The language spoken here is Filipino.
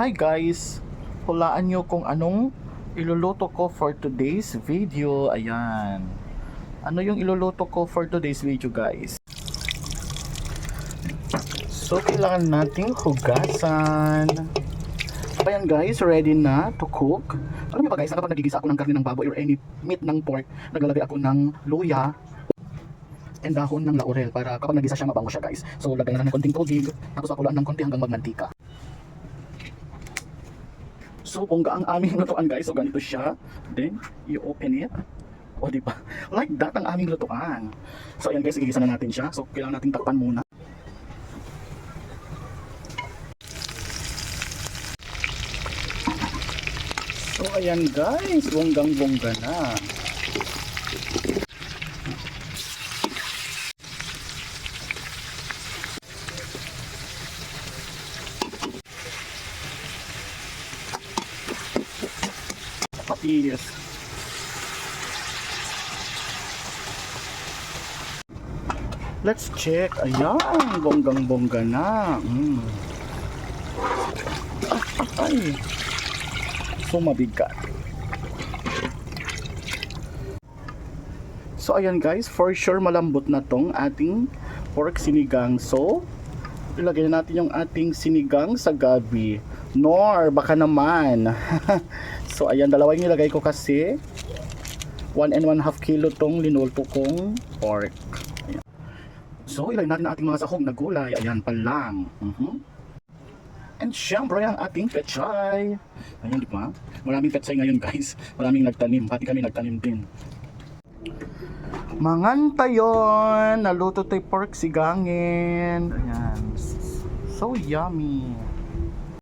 Hi guys! Hulaan nyo kung anong iluluto ko for today's video. Ayan. Ano yung iluluto ko for today's video guys? So, kailangan nating hugasan. Ayan guys, ready na to cook. Alam niyo ba guys, kapag nagigisa ako ng karne ng baboy or any meat ng pork, naglalagay ako ng luya and dahon ng laurel para kapag nagisa siya mabango siya guys. So, lagyan na ng konting tubig, tapos pakulaan ng konti hanggang magmantika. So, bongga ang aming lutuan guys. So, ganito siya. Then, you open it. O, di ba? Like that ang aming lutuan. So, ayan guys, igigisa na natin siya. So, kailangan nating takpan muna. So, ayan guys, bonggang-bongga na. Patis. Let's check. Ayan, bonggang-bongga na. Mm. Ay. So mabigat. So ayan guys, for sure malambot na tong ating pork sinigang. So, ilagay na natin yung ating sinigang sa gabi. Nor, baka naman. so ayan, dalawa yung nilagay ko kasi 1 and 1 half kilo tong linulto kong pork. Ayan. So, ilagay natin ang ating mga sahog na gulay. Ayan pa lang. Mhm. And syempre ang ating pechay. Ayan, di ba? Maraming pechay ngayon guys. Maraming nagtanim. Pati kami nagtanim din. Mangantayon! Naluto tayo pork sigangin. Ayan. So yummy.